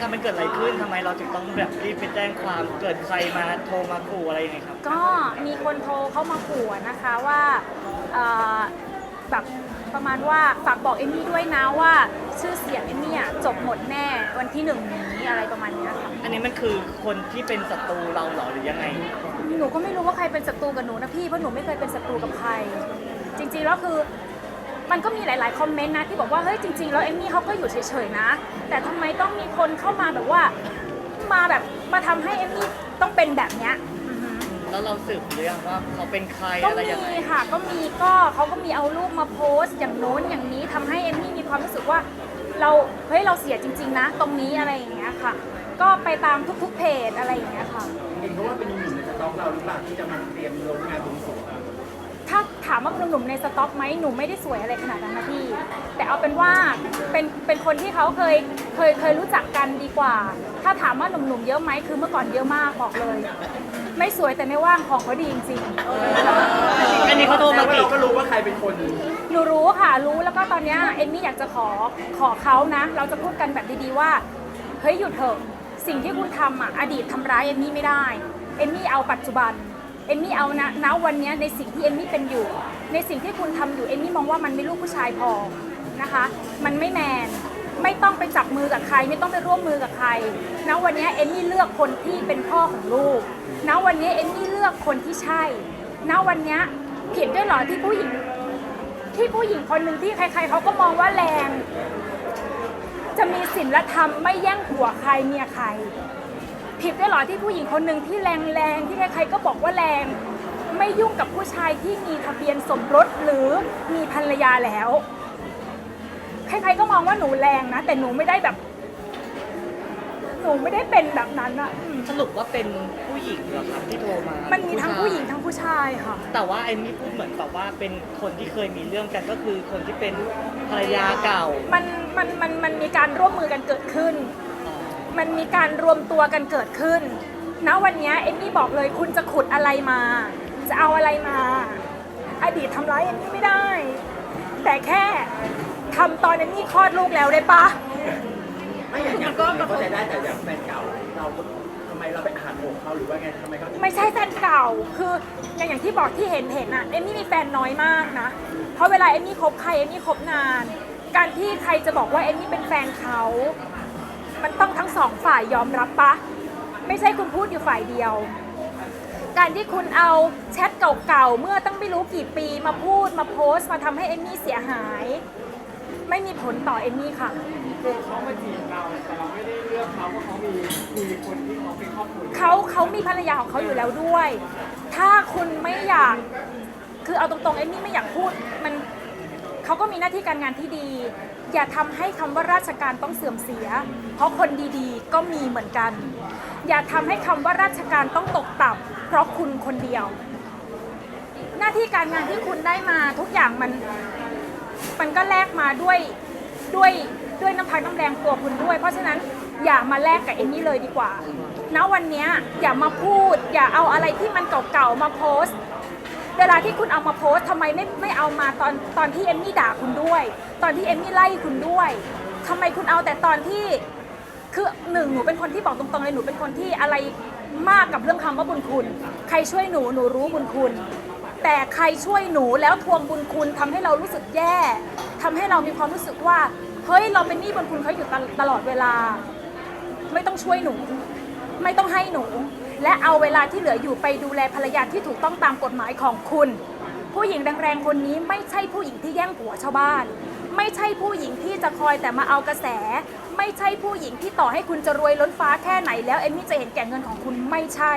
ครับมันเกิดอะไรขึ้นทำไมเราถึงต้องแบบรีบไปแจ้งความเกิดใครมาโทรมาขู่อะไรยังไงครับ ก็มีคนโทรเข้ามาขู่นะคะว่าเอ่อแบบประมาณว่าฝากบอกเอมมี่ด้วยนะว่าชื่อเสียงเอมมี่อะจบหมดแน่วันที่หนึ่งนี้อะไรประมาณเนี้ยค่ะ อันนี้มันคือคนที่เป็นศัตรูเราเหรอหรือยังไง หนูก็ไม่รู้ว่าใครเป็นศัตรูกับหนูนะพี่เพราะหนูไม่เคยเป็นศัตรูกับใคร จริงๆแล้วคือ มันก็มีหลาย ๆ คอมเมนต์นะที่บอกว่าเฮ้ยจริง ๆ แล้วเอมมี่เขาก็อยู่เฉย ๆ นะ แต่ทำไมต้องมีคนเข้ามาแบบว่ามาแบบมาทำให้เอมมี่ต้องเป็นแบบเนี้ยอือฮึแล้วเราสืบหรือยังว่าเขาเป็นใครก็อะไรมียังไงค่ะก็มีก็เขาก็มีเอารูปมาโพสต์ อย่างโน้นอย่างนี้ทำให้เอมมี่มีความรู้สึกว่าเราเฮ้ยเราเสียจริง ๆ นะ ตรงนี้อะไรอย่างเงี้ยค่ะ ก็ไปตามทุกๆเพจอะไรอย่างเงี้ยค่ะเห็นเขาว่าเป็นหนุ่มในสต็อกเราหรือเปล่าที่จะมาเตรียมลงงานบวงสรวงอะ ถ้าถามว่าหนุ่มๆในสต็อกไหมหนูไม่ได้สวยอะไรขนาดนั้นนะพี่ แต่เอาเป็นว่าเป็นเป็นคนที่เขาเคยเคยเคยรู้จักกันดีกว่า ถ้าถามว่าหนุ่มๆเยอะไหมคือเมื่อก่อนเยอะมากบอกเลย ไม่สวยแต่ไม่ว่างของเขาดีจริงๆอันนี้เขาโทรแต่มาว่ากี่เราก็รู้ว่าใครเป็นคนหนูรู้ค่ะรู้แล้วก็ตอนเนี้ยเอมมี่อยากจะขอขอเขานะ เราจะพูดกันแบบดีๆว่าเฮ้ยหยุดเถอะสิ่งที่คุณทำอะอดีตทำร้ายเอมมี่ไม่ได้เอมมี่เอาปัจจุบัน เอมมี่เอานะณวันนี้ในสิ่งที่เอมมี่เป็นอยู่ ในสิ่งที่คุณทำอยู่เอมมี่มองว่ามันไม่ลูกผู้ชายพอนะคะ มันไม่แมนไม่ต้องไปจับมือกับใคร ไม่ต้องไปร่วมมือกับใครณวันนี้เอมมี่เลือกคนที่เป็นพ่อของลูกณวันนี้เอมมี่เลือกคนที่ใช่ณวันนี้ผิดด้วยหรอที่ผู้หญิง ที่ผู้หญิงคนหนึ่งที่ใคร ๆเขาก็มองว่าแรง จะมีศีลธรรมไม่แย่งผัวใครเมียใคร ผิดด้วยเหรอที่ผู้หญิงคนหนึ่งที่แรงๆที่ใครๆก็บอกว่าแรง ไม่ยุ่งกับผู้ชายที่มีทะเบียนสมรสหรือมีภรรยาแล้วใครๆก็มองว่าหนูแรงนะ แต่หนูไม่ได้แบบ หนูไม่ได้เป็นแบบนั้นอะอืมสรุปว่าเป็นผู้หญิงเหรอครับที่โทรมา มัมันมีทั้งผู้หญิงทั้งผู้ชายค่ะ แต่ว่าไอ้นี่พูดเหมือนกับว่าเป็นคนที่เคยมีเรื่องกันก็คือคนที่เป็นภรรยาเก่า มันมันมันมันมีการร่วมมือกันเกิดขึ้นอ๋อ มันมีการรวมตัวกันเกิดขึ้นณวันเนี้ยเอมมี่บอกเลยคุณจะขุดอะไรมา จะเอาอะไรมา อดีตทำร้ายเอมมี่ไม่ได้ แต่แค่ทำตอนเอมมี่คลอดลูกแล้วได้ปะไม่อย่างอย่างก็เข้าใจได้แต่อย่างแฟนเก่าเราทำไมเราไปอ่านอกเขาหรือว่าไงทำไมเขาถึงไม่ใช่แฟนเก่าคืออย่างอย่างที่บอกที่เห็นเห็นอะเอมมี่มีแฟนน้อยมากนะ เพราะเวลาเอมมี่คบใครเอมมี่คบนาน การที่ใครจะบอกว่าเอมมี่เป็นแฟนเขา มันต้องทั้งสองฝ่ายยอมรับปะไม่ใช่คุณพูดอยู่ฝ่ายเดียว การที่คุณเอาแชทเก่าๆ เมื่อตั้งไม่รู้กี่ปีมาพูดมาโพสต์มาทำให้เอมมี่เสียหาย ไม่มีผลต่อเอมมี่ค่ะ คือเขามาจีบเราแต่เราไม่ได้เลือกเขาเพราะเขามีมีคนที่เขาเป็นครอบครัวเขาเขามีภรรยาของเขาอยู่แล้วด้วย ถ้าคุณไม่อยาก คือเอาตรงๆเอมมี่ไม่อยากพูด มัน เขาก็มีหน้าที่การงานที่ดี อย่าทำให้คำว่าราชการต้องเสื่อมเสีย เพราะคนดีๆ ก็มีเหมือนกัน อย่าทำให้คำว่าราชการต้องตกต่ำเพราะคุณคนเดียว หน้าที่การงานที่คุณได้มาทุกอย่างมัน มันก็แลกมาด้วยด้วยด้วยน้ำพักน้ำแรงตัวคุณด้วย เพราะฉะนั้นอย่ามาแลกกับเอมมี่เลยดีกว่า ณวันเนี้ยอย่ามาพูด อย่าเอาอะไรที่มันเก่าๆมาโพสต์ เวลาที่คุณเอามาโพสต์ทำไมไม่ไม่เอามาตอนตอนที่เอมมี่ด่าคุณด้วย ตอนที่เอมมี่ไล่คุณด้วยทำไมคุณเอาแต่ตอนที่คือหนึ่งหนูเป็นคนที่บอกตรงๆเลยหนูเป็นคนที่อะไรมากกับเรื่องคำว่าบุญคุณ ใครช่วยหนูหนูรู้บุญคุณ แต่ใครช่วยหนูแล้วทวงบุญคุณทำให้เรารู้สึกแย่ทำให้เรามีความรู้สึกว่า เฮ้ยเราเป็นหนี้บุญคุณเขาอยู่ตลตลอดเวลา ไม่ต้องช่วยหนู ไม่ต้องให้หนู และเอาเวลาที่เหลืออยู่ไปดูแลภรรยาที่ถูกต้องตามกฎหมายของคุณ ผู้หญิงแรงๆคนนี้ไม่ใช่ผู้หญิงที่แย่งผัวชาวบ้าน ไม่ใช่ผู้หญิงที่จะคอยแต่มาเอากระแส ไม่ใช่ผู้หญิงที่ต่อให้คุณจะรวยล้นฟ้าแค่ไหนแล้วเอมมี่จะเห็นแก่เงินของคุณไม่ใช่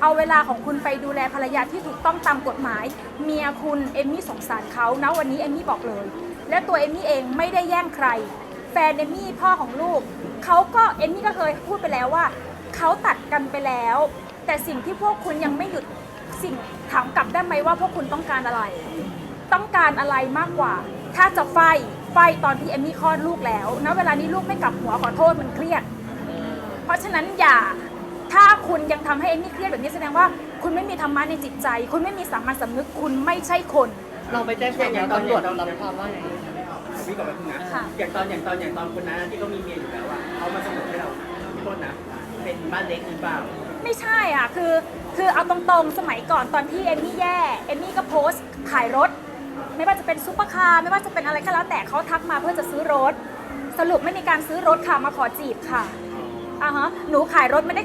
เอาเวลาของคุณไปดูแลภรรยาที่ถูกต้องตามกฎหมาย เมียคุณเอมมี่สงสารเขานะวันนี้เอมมี่บอกเลย และตัวเอมมี่เองไม่ได้แย่งใครแฟนเอมมี่พ่อของลูกเขาก็เอมมี่ก็เคยพูดไปแล้วว่า เขาตัดกันไปแล้ว แต่สิ่งที่พวกคุณยังไม่หยุดสิ่งถามกลับได้ไหมว่าพวกคุณต้องการอะไร ต้องการอะไรมากกว่า ถ้าจะไฟไฟตอนที่เอมมี่คลอดลูกแล้วณเวลานี้ลูกไม่กลับหัวขอโทษมันเครียด เพราะฉะนั้นอย่าถ้าคุณยังทำให้เอมมี่เครียดแบบนี้แสดงว่าคุณไม่มีธรรมะในจิตใจ คุณไม่มีสามัญสำนึกคุณไม่ใช่คน เราไปแจ้งความแล้วตำรวจรับความว่าไงกับพี่ก่อนแป๊บนึงนะค่ะอย่างตอนอย่างตอนอย่างตอนคนนั้นที่เขามีเมียอยู่แล้วอะเขามาเสนอให้เราพี่ต้นนะ เป็นบ้านเล็กหรือเปล่า ไม่ใช่อะคือคือเอาตรงๆ สมัยก่อนตอนที่เอมมี่แย่เอมมี่ก็โพสต์ขายรถ ไม่ว่าจะเป็นซุปเปอร์คาร์ไม่ว่าจะเป็นอะไรก็แล้วแต่เขาทักมาเพื่อจะซื้อรถ สรุปไม่มีการซื้อรถค่ะมาขอจีบค่ะอ่าฮะหนูขายรถไม่ได้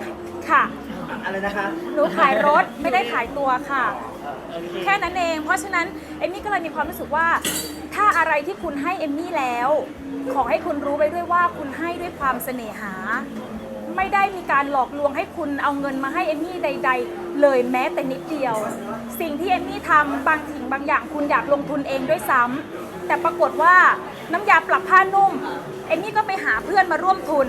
ค่ะ อะไรนะคะหนูขายรถไม่ได้ขายตัวค่ะ โอเคแค่นั้นเอง เพราะฉะนั้นเอมมี่ก็เลยมีความรู้สึกว่า ถ้าอะไรที่คุณให้เอมมี่แล้ว ขอให้คุณรู้ไว้ด้วยว่าคุณให้ด้วยความเสน่หา ไม่ได้มีการหลอกลวงให้คุณเอาเงินมาให้เอมมี่ใด ๆ เลยแม้แต่นิดเดียว สิ่งที่เอมมี่ทำบางสิ่งบางอย่างคุณอยากลงทุนเองด้วยซ้ำแต่ปรากฏว่าน้ำยาปรับผ้านุ่มเอมมี่ก็ไปหาเพื่อนมาร่วมทุน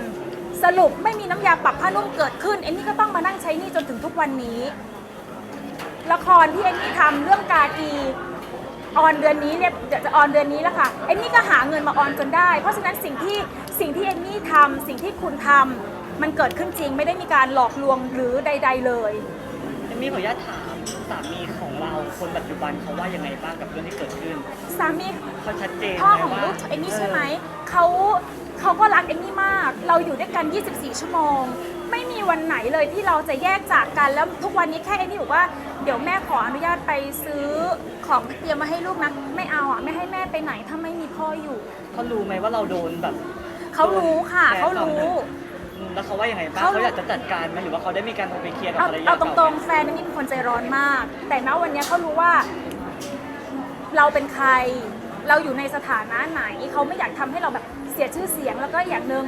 สรุปไม่มีน้ำยาปรับผ้านุ่มเกิดขึ้นเอมมี่ก็ต้องมานั่งใช้หนี่จนถึงทุกวันนี้ ละครที่เอมมี่ทำเรื่องกากีออนเดือนนี้เนี่ยเดี๋ยวจะออนเดือนนี้แล้วค่ะเอมมี่ก็หาเงินมาออนจนได้ เพราะฉะนั้นสิ่งที่สิ่งที่เอมมี่ทำสิ่งที่คุณทำ มันเกิดขึ้นจริงไม่ได้มีการหลอกลวงหรือใด ๆ เลย เอมมี่ขออนุญาตถามสามีของเราคนปัจจุบันเขาว่ายังไงบ้างกับเรื่องที่เกิดขึ้นสามี เขาชัดเจนพ่อไหมของว่าลูกเอมมี่ใช่ไหมเขาเขาก็รักเอมมี่มาก เราอยู่ด้วยกัน 24 ชั่วโมง ไม่มีวันไหนเลยที่เราจะแยกจากกันแล้วทุกวันนี้แค่เอมมี่บอกว่าเดี๋ยวแม่ขออนุญาตไปซื้อของที่เตรียมมาให้ลูกนะไม่เอาอะไม่ให้แม่ไปไหนถ้าไม่มีพ่ออยู่ เขารู้ไหมว่าเราโดนแบบ เขารู้ค่ะแฟนเขารู้อืม แล้วเขาว่ายังไงบ้างเขาเขาอยากจะจัดการไหมหรือว่าเขาได้มีการโทรไปเคลียร์กับเอาภรรยาเอาตก่นรงๆแฟนนี่เป็นคนใจร้อนมาก แต่ณวันนี้เขารู้ว่า เราเป็นใคร เราอยู่ในสถานะไหนเขาไม่อยากทำให้เราแบบเสียชื่อเสียงแล้วก็อย่างหนึ่ง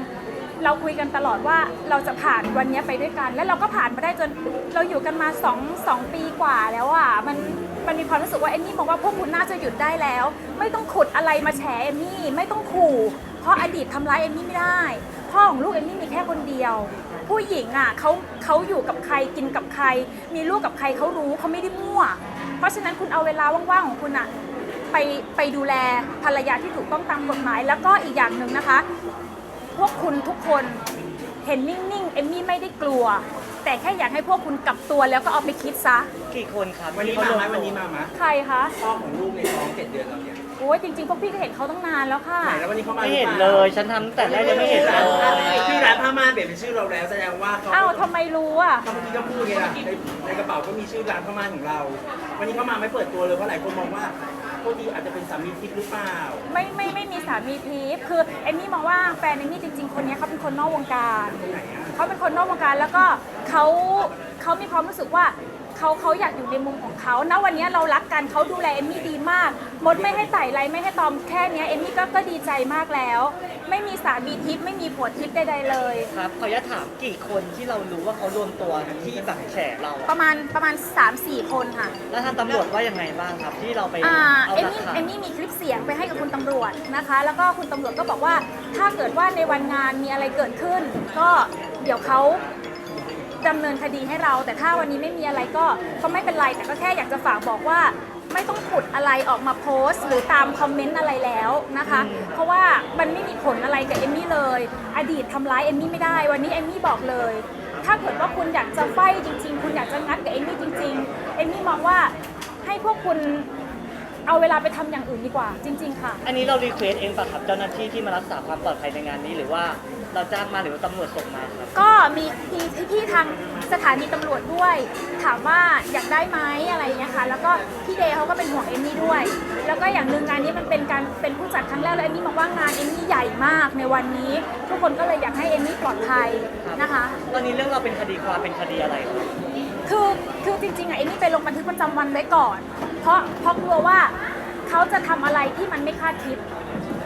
เราคุยกันตลอดว่าเราจะผ่านวันนี้ไปด้วยกัน และเราก็ผ่านมาได้จน เราอยู่กันมาสองสองปีกว่าแล้วอะมันมันมีความรู้สึกว่าเอมมี่มองว่าพวกคุณน่าจะหยุดได้แล้ว ไม่ต้องขุดอะไรมาแฉเอมมี่ไม่ต้องขู่ เพราะอดีตทำร้ายเอมมี่ไม่ได้ พ่อของลูกเอมมี่มีแค่คนเดียว ผู้หญิงอะเขาเขาอยู่กับใครกินกับใคร มีลูกกับใครเขารู้เขาไม่ได้มั่ว เพราะฉะนั้นคุณเอาเวลาว่างๆของคุณอะไปไปดูแลภรรยาที่ถูกต้องตามกฎหมาย แล้วก็อีกอย่างหนึ่งนะคะ พวกคุณทุกคนเห็นนิ่งๆเอมมี่ไม่ได้กลัว แต่แค่อยากให้พวกคุณกลับตัวแล้วก็เอาไปคิดซะ กี่คนครับวันนี้ที่มาเขไหมลงวันนี้มาไหมใครคะ พ่อของลูกในท้องเจ็ดเดือนแล้วเนี่ย โอ้ยจริงๆพวกพี่ก็เห็นเขาตั้งนานแล้วค่ะ ไหนแล้ววันนี้เขามาไม่รือเห็นปาเลย ฉันทำตั้งแต่แรกยังไม่เห็นเลยชื่อร้านผ้าม่านเปลี่ยนเป็นชื่อเราแล้วแสดงว่าเขาอ้าวทำไมรู้อะ เขาเมื่อกี้ก็พูดไงล่ะในในกระเป๋าก็มีชื่อร้านผ้าม่านของเรา วันนี้เขามาไม่เปิดตัวเลยเพราะหลายคนมองว่าโทษทีอาจจะเป็นสามีทิพย์หรือเปล่า ไม่ไม่ไม่มีสามีทิพย์คือเอมมี่มองว่าแฟนเอมมี่จริง ๆ คนนี้เขาเป็นคนนอกวงการไหนอะเขาเป็นคนนอกวงการแล้วก็เขาเขามีความรู้สึกว่า เขาเขาอยากอยู่ในมุมของเขาณวันนี้เรารักกันเขาดูแลเอมมี่ดีมาก มดไม่ให้ไต่ไรไม่ให้ตอมแค่เนี้ยเอมมี่ก็ก็ดีใจมากแล้ว ไม่มีสามีทิพย์ไม่มีผัวทิพย์ใดๆเลย ครับขออนุญาตถามกี่คนที่เรารู้ว่าเขารวมตัวที่แบบแฉเราประมาณประมาณ 3-4 คนค่ะ แล้วทางตำรวจว่ายังไงบ้างครับ ที่เราไปอ่าเอาเอมหลักมี่ฐานเอมมี่มีคลิปเสียงไปให้กับคุณตำรวจนะคะ แล้วก็คุณตำรวจก็บอกว่าถ้าเกิดว่าในวันงานมีอะไรเกิดขึ้น ก็เดี๋ยวเขา ดำเนินคดีให้เรา แต่ถ้าวันนี้ไม่มีอะไรก็ก็ไม่เป็นไร แต่ก็แค่อยากจะฝากบอกว่า ไม่ต้องขุดอะไรออกมาโพสต์ หรือตามคอมเมนต์อะไรแล้วนะคะ เพราะว่ามันไม่มีผลอะไรกับเอมมี่เลย อดีตทำร้ายเอมมี่ไม่ได้ วันนี้เอมมี่บอกเลย ถ้าเกิดว่าคุณอยากจะไฟจริง ๆ คุณอยากจะงัดกับเอมมี่จริง ๆ เอมมี่มองว่าให้พวกคุณ เอาเวลาไปทำอย่างอื่นดีกว่า จริง ๆ ค่ะ อันนี้เรารีเควสเองป่ะครับเจ้าหน้าที่ที่มารักษาความปลอดภัยในงานนี้หรือว่าเราจ้างมาหรือว่าตำรวจส่งมาครับ ก็มีมีพี่ๆทางสถานีตำรวจด้วย ถามว่าอยากได้ไหมอะไรอย่างเงี้ยค่ะ แล้วก็พี่เดย์เขาก็เป็นห่วงเอมมี่ด้วย แล้วก็อย่างหนึ่งงานนี้มันเป็นการเป็นผู้จัดครั้งแรกแล้วเอมมี่บอกว่างานเอมมี่ใหญ่มากในวันนี้ ทุกคนก็เลยอยากให้เอมมี่ปลอดภัยนะคะ ตอนนี้เรื่องเราเป็นคดีความเป็นคดีอะไรครับคือคือจริงๆอะเอมมี่ไปลงบันทึกประจำวันไว้ก่อน เพราะเพราะกลัวว่าเขาจะทำอะไรที่มันไม่คาดคิด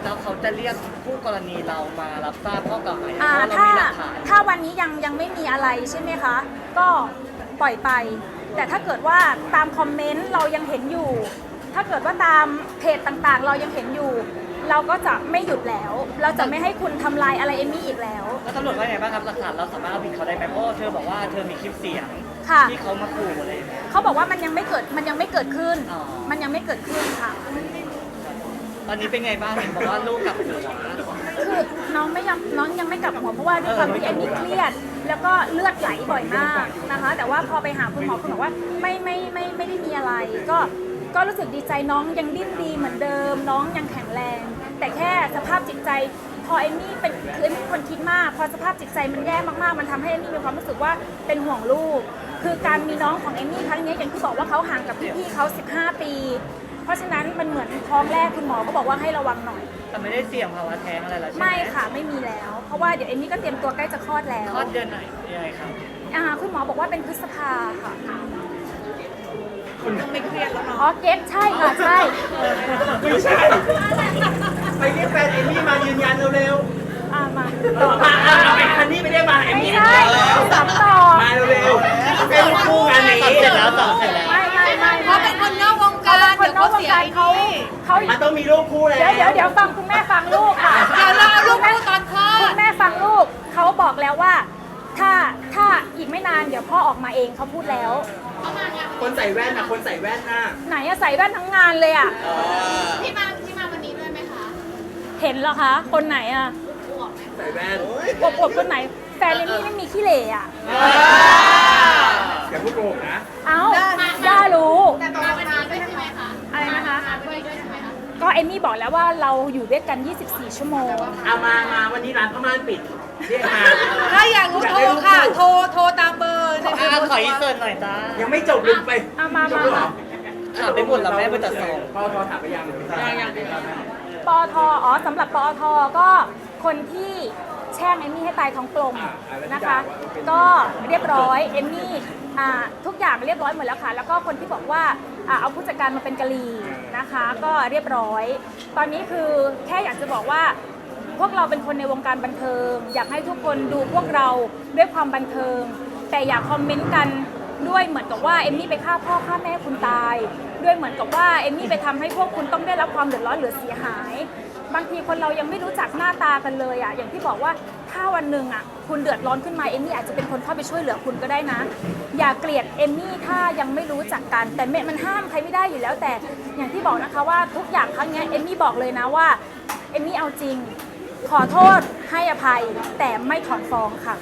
แล้วเขาจะเรียกผู้กรณีเรามารับทราบข้อกล่าวหาเพอ่าราะเราถ้ามีหลักฐานถ้าวันนี้ยังยังไม่มีอะไรใช่ไหมคะ ก็ปล่อยไป แต่ถ้าเกิดว่าตามคอมเมนต์เรายังเห็นอยู่ ถ้าเกิดว่าตามเพจต่างๆ เรายังเห็นอยู่ เราก็จะไม่หยุดแล้ว เราจะไม่ให้คุณทำลายอะไรเอมมี่อีกแล้ว แล้วตำรวจว่าไงบ้างครับหลักฐานเราสามารถเอาผิดเขาได้ไหมเพราะว่าเธอบอกว่าเธอมีคลิปเสียง ค่ะ ที่เขามาขู่อะไรอย่างเงี้ย เขาบอกว่ามันยังไม่เกิดมันยังไม่เกิดขึ้น อ๋อ มันยังไม่เกิดขึ้นค่ะ ตอนนี้เป็นไงบ้างเห็นบอกว่าลูกกลับหัวคือน้องไม่ยังน้องยังไม่กลับหัวเพราะว่าด้วยความที่เอมมี่เครียด แล้วก็เลือดไหลบ่อยมากนะคะ แต่ว่าพอไปหาคุณหมอคุณบอกว่าไม่ไม่ไม่ไม่ได้มีอะไร ก็ก็รู้สึกดีใจน้องยังดิ้นดีเหมือนเดิม น้องยังแข็งแรง แต่แค่สภาพจิตใจ พอเอมมี่เป็นคือเอมมี่เป็นคนคิดมาก พอสภาพจิตใจมันแย่มากๆ มันทำให้เอมมี่มีความรู้สึกว่าเป็นห่วงลูก คือการมีน้องของเอมมี่ครั้งนี้อย่างที่บอกว่าเขาห่างกับพี่ๆเขา 15 ปี เพราะฉะนั้นมันเหมือนท้องแรกคุณหมอก็บอกว่าให้ระวังหน่อย แต่ไม่ได้เสี่ยงภาวะแท้งอะไรแล้วใช่ไหมไม่ค่ะไม่มีแล้ว เพราะว่าเดี๋ยวเอมมี่ก็เตรียมตัวใกล้จะคลอดแล้วคลอดเดือนไหนยังไงครับอ่าคุณหมอบอกว่าเป็นพฤษภาค่ะต้องไม่เครียดแล้วเนาะอ๋อเก็ตใช่ค่ะใช่ ไม่ใช่ ไปเรียกแฟนเอมมี่มายืนยันเร็วอ่า มาต่อมาเอาไปคันนี้ไปเรียกมาเอมไม่ใช่สามต่อมาเร็วๆเป็นคู่งานนี้เสร็จแล้วสอบเสร็จแล้ว ไม่ไม่ไม่เขาเป็นคนนอกวงการเป็นคนนอกวงการเขาเขามันต้องมีลูกคู่แล้วเดี๋ยวเดี๋ยวเดี๋ยวฟังคุณแม่ฟังลูกค่ะเดี๋ยวเราเอลูกคู่ตอนคลอคุณแม่ฟังลูกเขาบอกแล้วว่า ถ้าถ้าอีกไม่นานเดี๋ยวพ่อออกมาเองเขาพูดแล้วคนใส่แว่นนะคนใส่แว่นน่ะไหนอะใส่แว่นทั้งงานเลยอะที่มาที่มาวันนี้ด้วยไหมคะ เห็นเหรอคะ คนไหนอะ ใส่แว่นอวบอวบคนไหน แฟนเอมี่ไม่มีขี้เหร่อะอย่าพูดโกหกนะ เอ้าย่ารู้ แต่มาวันนี้ด้วยใช่ไหมคะอะไรนะคะ มาด้วยด้วยใช่ไหมคะก็เอมี่บอกแล้วว่าเราอยู่ด้วยกัน 24 ชั่วโมง เอามามาวันนี้ร้านพม่านปิดเรียกมาถ้าอยากรู้โทรค่ะ โทร โทรตามเบอร์ในเฟซอะขออีเสิร์ตหน่อยจ้ายังไม่จบลืมไปเอามาจบแล้วเหรอถามไปหมดแล้วแม่ไปจัดส่งพอพอถามไปยังยังยังปอทอ๋อสำหรับปอทก็ คนที่แช่งเอมมี่ให้ตายท้องกลมนะคะ ก็เรียบร้อยเอมมี่อ่าทุกอย่างเรียบร้อยหมดแล้วค่ะ แล้วก็คนที่บอกว่าอ่าเอาผู้จัดการมาเป็นกะลีนะคะ ก็เรียบร้อย ตอนนี้คือแค่อยากจะบอกว่าพวกเราเป็นคนในวงการบันเทิง อยากให้ทุกคนดูพวกเราด้วยความบันเทิง แต่อย่าคอมเมนต์กันด้วยเหมือนกับว่าเอมมี่ไปฆ่าพ่อฆ่าแม่คุณตาย ด้วยเหมือนกับว่าเอมมี่ไปทำให้พวกคุณต้องได้รับความเดือดร้อนหรือเสียหาย บางทีคนเรายังไม่รู้จักหน้าตากันเลยอะอย่างที่บอกว่าถ้าวันหนึ่งอะคุณเดือดร้อนขึ้นมาเอมมี่อาจจะเป็นคนเข้าไปช่วยเหลือคุณก็ได้นะ อย่าเกลียดเอมมี่ถ้ายังไม่รู้จักกัน แต่มันห้ามใครไม่ได้อยู่แล้ว แต่อย่างที่บอกนะคะว่าทุกอย่างครั้งเนี้ยเอมมี่บอกเลยนะว่าเอมมี่เอาจริง ขอโทษให้อภัย แต่ไม่ถอนฟ้องค่ะ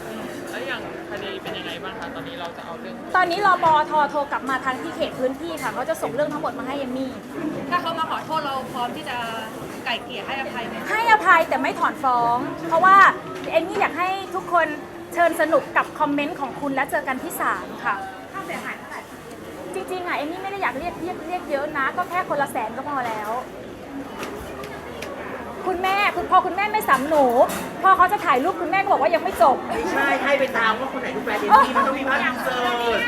แล้วอย่างคดีเป็นยังไงบ้างคะตอนนี้เราจะเอาเรื่องตอนนี้รอปอทโทรกลับมาทางที่เขตพื้นที่ค่ะเขาจะส่งเรื่องทั้งหมดมาให้เอมมี่ ถ้าเขามาขอโทษเราพร้อมที่จะ ไก่เกลี่ยให้อภัยไหมให้อภัยแต่ไม่ถอนฟ้อง เพราะว่าเอมมี่อยากให้ทุกคนเชิญสนุกกับคอมเมนต์ของคุณและเจอกันที่ศาลค่ะ ค่าเสียหายเท่าไหร่จริงๆอะเอมมี่ไม่ได้อยากเรียกเรียกเรียกเยอะนะ ก็แค่คนละแสนก็พอแล้ว คุณแม่คุณพอคุณแม่ไม่สำหนู พอเขาจะถ่ายรูปคุณแม่ก็บอกว่ายังไม่จบ ไม่ใช่ให้ไปตามว่าคนไหนรูปแฟนเอมมี่มันต้องมีภาพอินเสิร์ต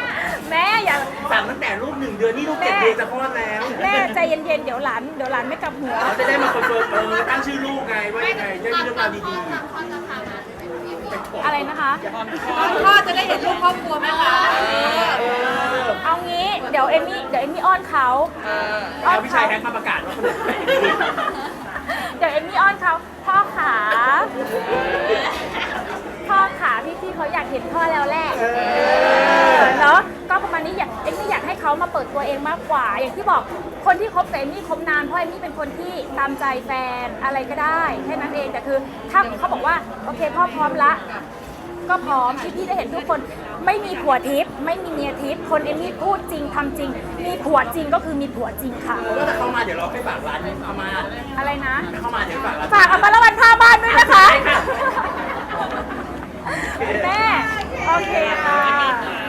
แม่อย่าสั่งตั้งแต่รูปหนึ่งเดือนนี่รูปเจ็ดเดือนจะคลอดแล้วแม่ใจเย็นๆเดี๋ยวหลานเดี๋ยวหลานไม่กลับหัวเขาจะได้มาคอนเฟิร์มเออตั้งชื่อลูกไงว่ายังไงจะได้มีเรื่องราวดีอะไรนะคะตอนคลอดจะได้เห็นรูปครอบครัวไหมคะๆเออเอางี้เดี๋ยวเอมมี่เดี๋ยวเอมมี่อ้อนเขาเอาพี่ชายแฮกมาประกาศว่าคนไหนรูปแฟนเอมมี่เดี๋ยวเอมมี่อ้อนเขาพ่อขาพ่อขาพี่ๆเขาอยากเห็นพ่อแล้วแหละเนาะ เขามาเปิดตัวเองมากกว่า อย่างที่บอกคนที่คบกับเอมมี่คบนานเพราะเอมมี่เป็นคนที่ตามใจแฟนอะไรก็ได้แค่นั้นเองแต่คือถ้าเขาบอกว่าโอเคพ่อพร้อมละ ก็พร้อมที่พี่ได้เห็นทุกคนไม่มีผัวทิพย์ไม่มีเมียทิพย์คนเอมมี่พูดจริงทำจริง มีผัวจริงก็คือมีผัวจริงค่ะเพราะว่าถ้าเขามาเดี๋ยวเราให้ฝากร้านเขามาอะไรนะถ้าเขามาเดี๋ยวฝากร้านฝากอมรวันผ้าบ้านด้วยนะคะใช่ค่ะแม่โอเคค่ะ